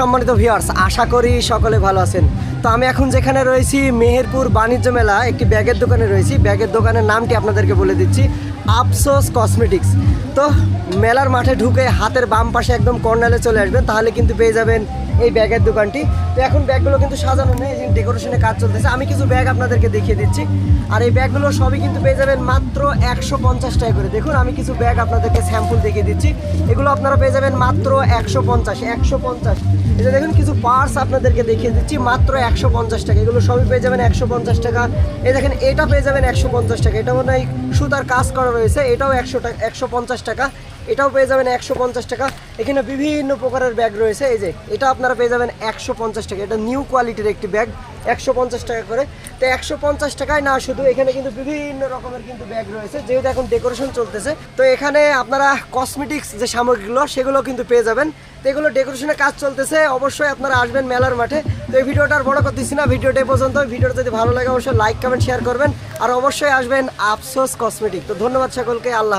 সম্মানিত ভিউয়ার্স আশা করি সকলে ভালো আছেন। তো আমি এখন যেখানে রয়েছি, মেহেরপুর বাণিজ্য মেলা, একটি ব্যাগের দোকানে রয়েছি। ব্যাগের দোকানের নামটি আপনাদেরকে বলে দিচ্ছি, আফসোস কসমেটিক্স। তো মেলার মাঠে ঢুকে হাতের বাম পাশে একদম কর্নালে চলে আসবেন, তাহলে কিন্তু পেয়ে যাবেন এই ব্যাগের দোকানটি। তো এখন ব্যাগগুলো কিন্তু সাজানো নেই ডেকোরেশনে কাজ চলতেছে। আমি কিছু ব্যাগ আপনাদেরকে দেখিয়ে দিচ্ছি। আর এই ব্যাগগুলো সবই কিন্তু পেয়ে যাবেন মাত্র একশো পঞ্চাশ টাকা করে। দেখুন, আমি কিছু ব্যাগ আপনাদেরকে স্যাম্পল দেখিয়ে দিচ্ছি। এগুলো আপনারা পেয়ে যাবেন মাত্র একশো পঞ্চাশ একশো পঞ্চাশ। যে দেখুন, কিছু পার্স আপনাদেরকে দেখিয়ে দিচ্ছি, মাত্র একশো পঞ্চাশ টাকা। এগুলো সবই পেয়ে যাবেন একশো পঞ্চাশ টাকা। এই দেখেন, এটা পেয়ে যাবেন একশো পঞ্চাশ টাকা। এটা মনে হয় সুতার কাজ করা রয়েছে, এটাও একশো টাকা একশো পঞ্চাশ টাকা। এটাও পেয়ে যাবেন একশো পঞ্চাশ টাকা। এখানে বিভিন্ন প্রকারের ব্যাগ রয়েছে। এই যে, এটা আপনারা পেয়ে যাবেন একশো পঞ্চাশ টাকা। এটা নিউ কোয়ালিটির একটি ব্যাগ একশো পঞ্চাশ টাকা করে। তো একশো পঞ্চাশ টাকায় না শুধু এখানে কিন্তু বিভিন্ন রকমের কিন্তু ব্যাগ রয়েছে, যেহেতু এখন ডেকোরেশন চলতেছে। তো এখানে আপনারা কসমেটিক্স যে সামগ্রীগুলো, সেগুলো কিন্তু পেয়ে যাবেন। তো এগুলো ডেকোরেশনের কাজ চলতেছে। অবশ্যই আপনারা আসবেন মেলার মাঠে। তো এই ভিডিওটা আর বড় করতেছি না। ভিডিওটা পর্যন্ত। ভিডিওটা যদি ভালো লাগে, অবশ্যই লাইক কমেন্ট শেয়ার করবেন। আর অবশ্যই আসবেন আফসোস কসমেটিক তো ধন্যবাদ সকলকে। আল্লাহ